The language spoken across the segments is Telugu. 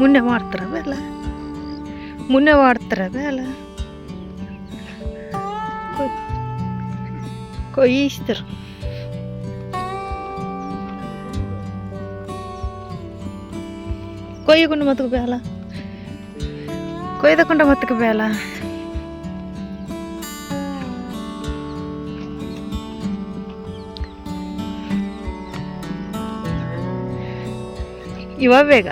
ಮುನ್ನೆ ಮಾಡ್ತಾರವೆ ಅಲ್ಲ? ಮುನ್ನೆ ಮಾಡ್ತಾರವೆ ಅಲ್ಲ? ಕೊಯ್ಯಿಸ್ತಾರೆ ಕೊಯ್ಯಕೊಂಡು ಮತ್ತಕ್ಕೆ ಬೇಲ? ಕೊಯ್ದಕೊಂಡ ಮತ್ತಕ್ಕೆ ಬೇಲ? ಇವಾಗ ಬೇಗ?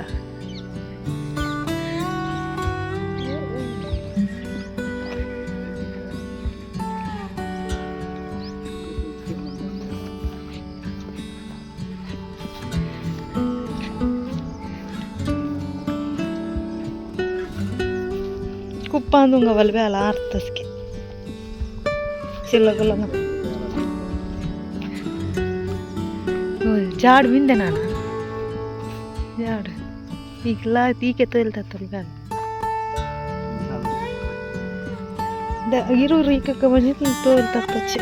ಉಪ್ಪಾಂದು ಬಲ್ಬೆ ಅಲ್ಲ ಅರ್ಥಸ್ಕೆ ಸಿಲ್ಲಗಲ್ಲ ಜಾಡ್ ಮಿಂದೆ ನಾನು ಜಾಡ್ ಈಗೆಲ್ಲ ಈಕೆ ತಲ್ತಲ್ಗ ಇರೋರು ಈಕಕ್ಕ ಬಂದಿತ್ತು ತೋಲ್ತಚ್ಚೆ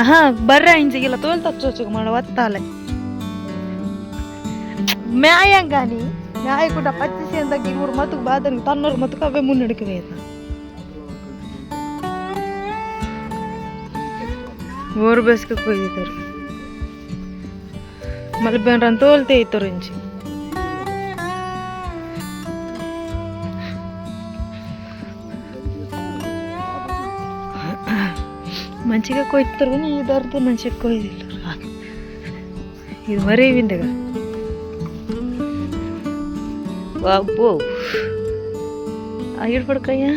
ಆಹಾ ಬರ್ರ ಇಂಜಿಗೆಲ್ಲ ತೋಲ್ತಚ್ಚೋಚು ಮಾಡ ಒತ್ತಾಲೆ ಮ್ಯಾಯಂಗಾನಿ நாய்க்குட்ட பச்சை சேர்ந்தாக்கி ஒரு மத்துக்கு பாதனுக்கு தன்னொரு மத்துக்கு அவே முன்னெடுக்க வேணும் ஒரு బస్కి పోయితారు మళ్ళీ బెండ్రని తోలితే ఇద్దరు నుంచి మంచిగా కొయ్యతారు కానీ ఈ దారితో మంచిగా కొయ్యదిల్లారు ఇది మరీ విందగా అబ్బో అయ్యడు పడకయ్యా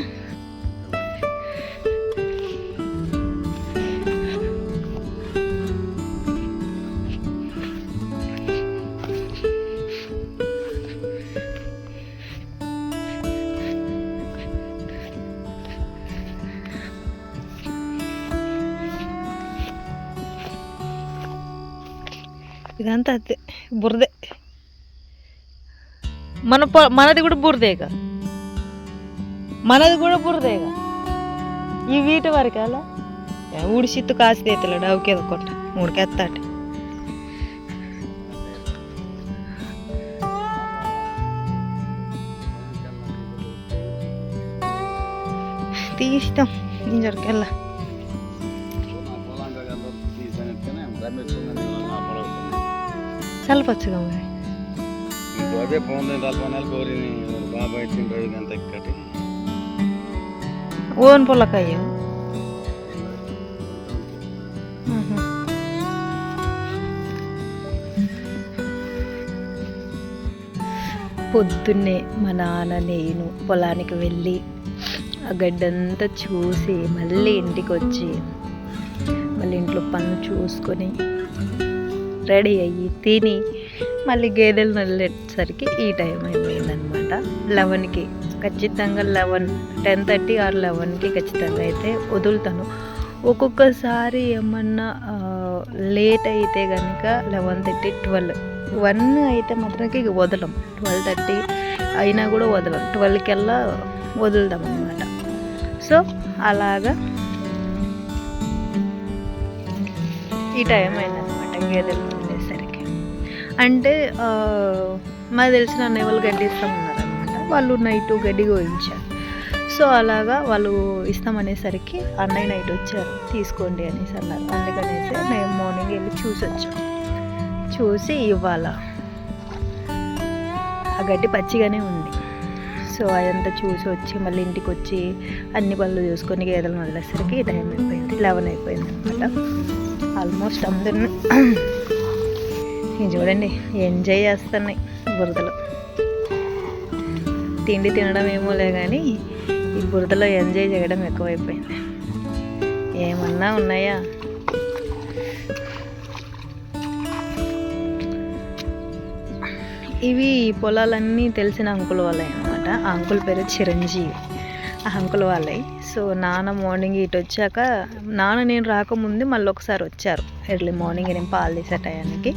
ఇదంతా అదే బురదే మన మనది కూడా బురదేగా. మనది కూడా బురదేగా. ఈ వీటి వరకు అలా ఉడిసిత్తు కాసి తేతలేడు అవకేదో కొట్ట ఉడికెత్తాటి తీస్తాం ఇంజరికెళ్ళ చల్లపచ్చుగా అదే ఫోన్ తలపనాలు కోరిని బాబాయ్ తింటారు ఇదంతా ఇక్కటి ఓన్ పొలకయ్యో పొద్దున్నే మా నాన్న నేను పొలానికి వెళ్ళి ఆ గడ్డంతా చూసి మళ్ళీ ఇంటికి వచ్చి మళ్ళీ ఇంట్లో పనులు చూసుకొని రెడీ అయ్యి తిని మళ్ళీ గేదెలు నల్లేసరికి ఈ టైం అయిపోయిందనమాట లెవెన్కి. ఖచ్చితంగా లెవెన్ టెన్ థర్టీ ఆర్ లెవెన్కి ఖచ్చితంగా అయితే వదులుతాను. ఒక్కొక్కసారి ఏమన్నా లేట్ అయితే కనుక లెవెన్ థర్టీ ట్వెల్వ్. వన్ అయితే మాత్రానికి ఇక వదలం. ట్వెల్వ్ థర్టీ అయినా కూడా వదలం. ట్వెల్వ్కెల్లా వదులుదాం అనమాట సో అలాగా. ఈ టైం అయిందనమాట గేదెలు అంటే మాకు తెలిసిన అన్నయ్య వాళ్ళు గడ్డి ఇస్తామన్నారనమాట వాళ్ళు నైట్ గడ్డి కోయించారు సో అలాగా వాళ్ళు ఇస్తామనేసరికి అన్నయ్య నైట్ వచ్చారు. తీసుకోండి అనేసి అన్నారు. అందుకనేసి నేను మార్నింగ్ వెళ్ళి చూసి వచ్చాను చూసి ఇవ్వాల? ఆ గడ్డి పచ్చిగానే ఉంది. సో అదంతా చూసి వచ్చి మళ్ళీ ఇంటికి వచ్చి అన్ని పనులు చూసుకొని గేదెలను వదిలేసరికి టైం అయిపోయింది. లెవెన్ అయిపోయింది అనమాట ఆల్మోస్ట్ అందరిని ఇది చూడండి ఎంజాయ్ చేస్తున్నాయి బురదలో. తిండి తినడం ఏమోలే కానీ ఈ బురదలో ఎంజాయ్ చేయడం ఎక్కువైపోయింది. ఏమన్నా ఉన్నాయా? ఇవి పొలాలన్నీ తెలిసిన అంకుల్ వాళ్ళే అనమాట ఆ అంకుల్ పేరు చిరంజీవి. ఆ అంకుల్ వాళ్ళే సో నాన్న మార్నింగ్ ఇటు వచ్చాక నాన్న నేను రాకముందు మళ్ళీ ఒకసారి వచ్చారు. ఎర్లీ మార్నింగ్ నేను పాలు తీసే టయానికి.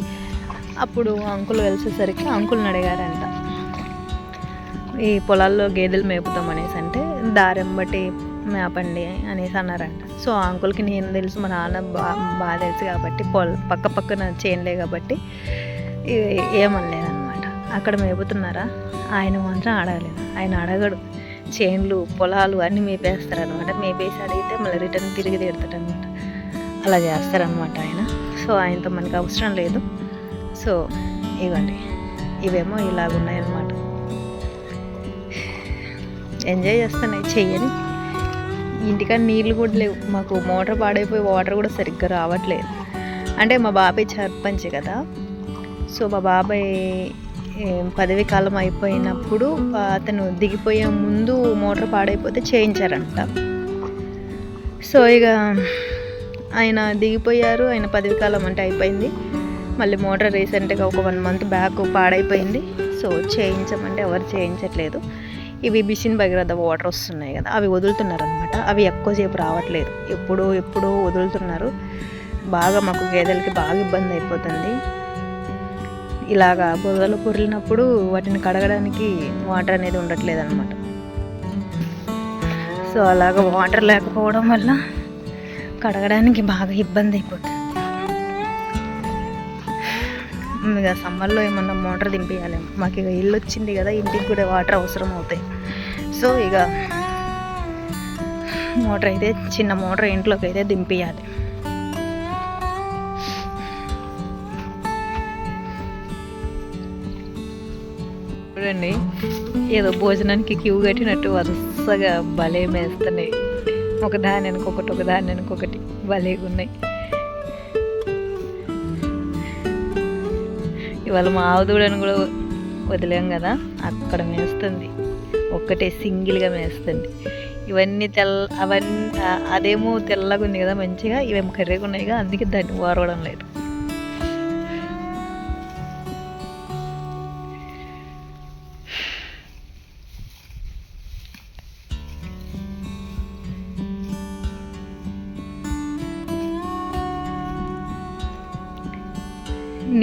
అప్పుడు అంకుల్ కలిసేసరికి అంకుల్ని అడిగారంట. ఈ పొలాల్లో గేదెలు మేపుతాం అనేసి అంటే దారెంబటి మేపండి అనేసి అన్నారంట. సో ఆ అంకుల్కి నేను తెలుసు మా నాన్న బా బాగా తెలుసు కాబట్టి పొల పక్క పక్కన చేయంలే కాబట్టి ఏమనలేదనమాట ఏమనలేదన్నమాట. అక్కడ మేపుతున్నారా? ఆయన మాత్రం అడగలేదు ఆయన అడగడు. చేన్లు పొలాలు అన్నీ మేపేస్తారనమాట మేపేసి అడిగితే మళ్ళీ రిటర్న్ తిరిగి తిడతాడనమాట అలా చేస్తారనమాట ఆయన. సో ఆయనతో మనకు అవసరం లేదు. సో ఇవ్వండి. ఇవేమో ఇలాగున్నాయన్నమాట. ఎంజాయ్ చేస్తున్నాయి చెయ్యని. ఇంటికాడ నీళ్ళు కూడా లేవు. మాకు మోటార్ పాడైపోయి వాటర్ కూడా సరిగ్గా రావట్లేదు. అంటే మా బాబాయ్ సర్పంచ్ కదా. సో మా బాబాయ్ పదవి కాలం అయిపోయినప్పుడు అతను దిగిపోయే ముందు మోటార్ పాడైపోతే చేయించారంట. సో ఇక ఆయన దిగిపోయారు. ఆయన పదవి కాలం అంటే అయిపోయింది. మళ్ళీ మోటార్ రీసెంట్గా ఒక వన్ మంత్ బ్యాక్ పాడైపోయింది. సో చేయించమంటే ఎవరు చేయించట్లేదు. ఇవి బిసిన్ భగీరథ వాటర్ వస్తున్నాయి కదా అవి వదులుతున్నారు అనమాట అవి ఎక్కువసేపు రావట్లేదు. ఎప్పుడో ఎప్పుడో వదులుతున్నారు. బాగా మాకు గేదెలకి బాగా ఇబ్బంది అయిపోతుంది. ఇలాగా బురదలు పొరిలినప్పుడు వాటిని కడగడానికి వాటర్ అనేది ఉండట్లేదు అనమాట సో అలాగ వాటర్ లేకపోవడం వల్ల కడగడానికి బాగా ఇబ్బంది అయిపోతుంది. ఇక సమ్మర్లో ఏమన్నా మోటార్ దింపేయాలేమో మాకు ఇక ఇల్లు వచ్చింది కదా ఇంటికి కూడా వాటర్ అవసరం అవుతాయి. సో ఇక మోటార్ అయితే చిన్న మోటార్ ఇంట్లోకి అయితే దింపేయాలి. చూడండి ఏదో భోజనానికి క్యూ కట్టినట్టు వరుసగా భలే మేస్తున్నాయి. ఒక దాని వెనుకొకటి ఒక దాని వెనుకొకటి భలేగా ఉన్నాయి ఇవాళ మా ఆవుదూడని కూడా వదిలేం కదా? అక్కడ మేస్తుంది. ఒక్కటే సింగిల్గా మేస్తుంది. ఇవన్నీ తెల్ల అవన్నీ అదేమో తెల్లగా ఉంది కదా మంచిగా ఇవేమో కర్రీగా ఉన్నాయిగా అందుకే దాన్ని ఓరవడం లేదు.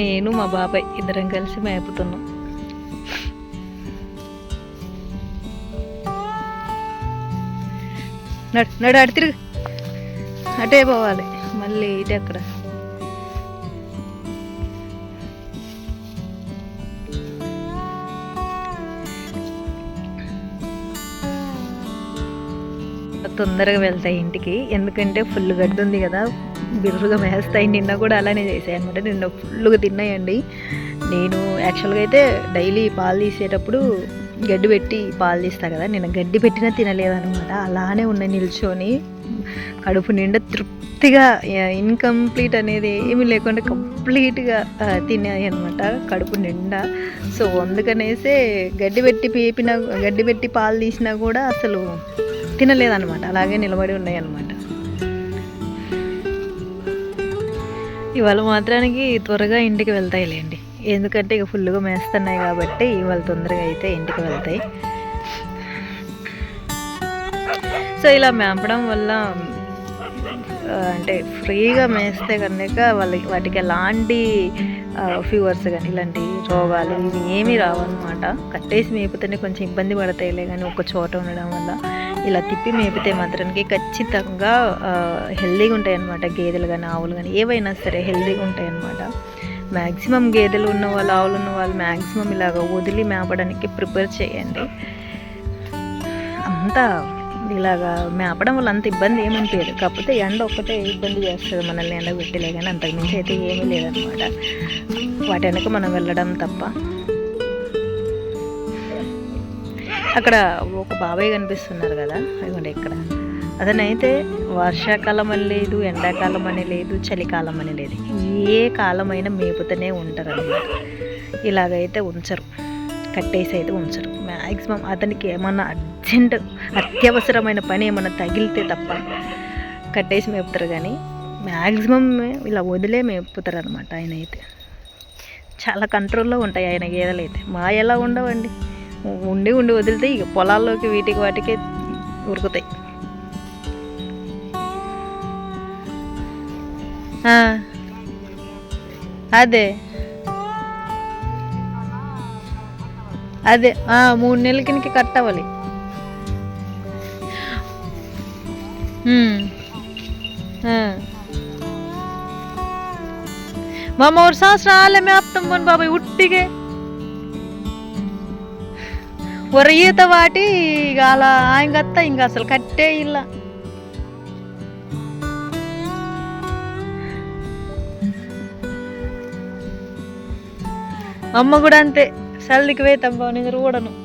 నేను మా బాబాయ్ ఇద్దరం కలిసి మేపుతున్నాం. నడు నడు అటు తిరుగు. అటే పోవాలి. మళ్ళీ ఇది అక్కడ తొందరగా వెళ్తాయి ఇంటికి. ఎందుకంటే ఫుల్ గడ్డి ఉంది కదా. బిర్రుగా మేస్తాయి నిన్న కూడా అలానే చేసాయి అనమాట నిన్న ఫుల్గా తిన్నాయండి. నేను యాక్చువల్గా అయితే డైలీ పాలు తీసేటప్పుడు గడ్డి పెట్టి పాలు తీస్తా కదా. నేను గడ్డి పెట్టినా తినలేదనమాట అలానే ఉన్నాయి నిల్చొని. కడుపు నిండా తృప్తిగా ఇన్కంప్లీట్ అనేది ఏమీ లేకుండా కంప్లీట్గా తినాయి అనమాట కడుపు నిండా. సో అందుకనేసే గడ్డి పెట్టి పేపిన గడ్డి పెట్టి పాలు తీసినా కూడా అసలు తినలేదన్నమాట. అలాగే నిలబడి ఉన్నాయి అనమాట ఇవాళ మాత్రానికి త్వరగా ఇంటికి వెళ్తాయిలేండి. ఎందుకంటే ఇక ఫుల్గా మేస్తున్నాయి కాబట్టి ఇవాళ తొందరగా అయితే ఇంటికి వెళ్తాయి. సో ఇలా మేపడం వల్ల అంటే ఫ్రీగా మేస్తే కనుక వాళ్ళకి వాటికి ఎలాంటి ఫీవర్స్ కానీ ఇలాంటి రోగాలు ఇవి ఏమీ రావన్నమాట. కట్టేసి మేపితేనే కొంచెం ఇబ్బంది పడతాయిలే కానీ ఒక చోట ఉండడం వల్ల. ఇలా తిప్పి మేపితే మాత్రానికి ఖచ్చితంగా హెల్దీగా ఉంటాయి అన్నమాట గేదెలు కానీ ఆవులు కానీ ఏవైనా సరే హెల్దీగా ఉంటాయి అన్నమాట మ్యాక్సిమం గేదెలు ఉన్న వాళ్ళు ఆవులు ఉన్న వాళ్ళు మ్యాక్సిమం ఇలాగ వదిలి మేపడానికి ప్రిపేర్ చేయండి. అంతా ఇలాగా మేపడం వల్ల అంత ఇబ్బంది ఏమనిపించదు కాకపోతే ఎండ ఒక్కటే ఇబ్బంది చేస్తుంది మనల్ని ఎండ పెట్టలే కానీ అంతకుమించి అయితే ఏమీ లేదనమాట వాటి వెనక మనం వెళ్ళడం తప్ప. అక్కడ ఒక బాబాయ్ కనిపిస్తున్నారు కదా. అదిగోండి ఇక్కడ. అతనైతే వర్షాకాలం అని లేదు ఎండాకాలం అని లేదు చలికాలం అని లేదు. ఏ కాలమైనా మేపుతూనే ఉంటారు అన్నమాట ఇలాగైతే ఉంచరు. కట్టేసి అయితే ఉంచరు. మ్యాక్సిమం అతనికి ఏమన్నా అర్జెంట్ అత్యవసరమైన పని ఏమన్నా తగిలితే తప్ప కట్టేసి మేపుతారు కానీ మ్యాక్సిమం ఇలా వదిలే మేపుతారు అనమాట ఆయన అయితే చాలా కంట్రోల్లో ఉంటాయి ఆయన గేదెలు అయితే మా ఎలా ఉండవండి. ఉండి ఉండి వదిలితే ఇక పొలాల్లోకి వీటికి వాటికే ఉరుకుతాయి. అదే. అదే మూడు నెలల కిందకి కట్ అవ్వాలి ఉమ్. ఆ. మామ ఒక సంవత్సరం ఆలే మేపుతాం బాబాయ్ ఉట్టిగే ఒక ఈత వాటి ఇక అలా ఆయనకత్తా ఇంకా అసలు కట్టే ఇల్ల. అమ్మ కూడా అంతే చల్లికి పోయి తమ్మ నేను కూడాను.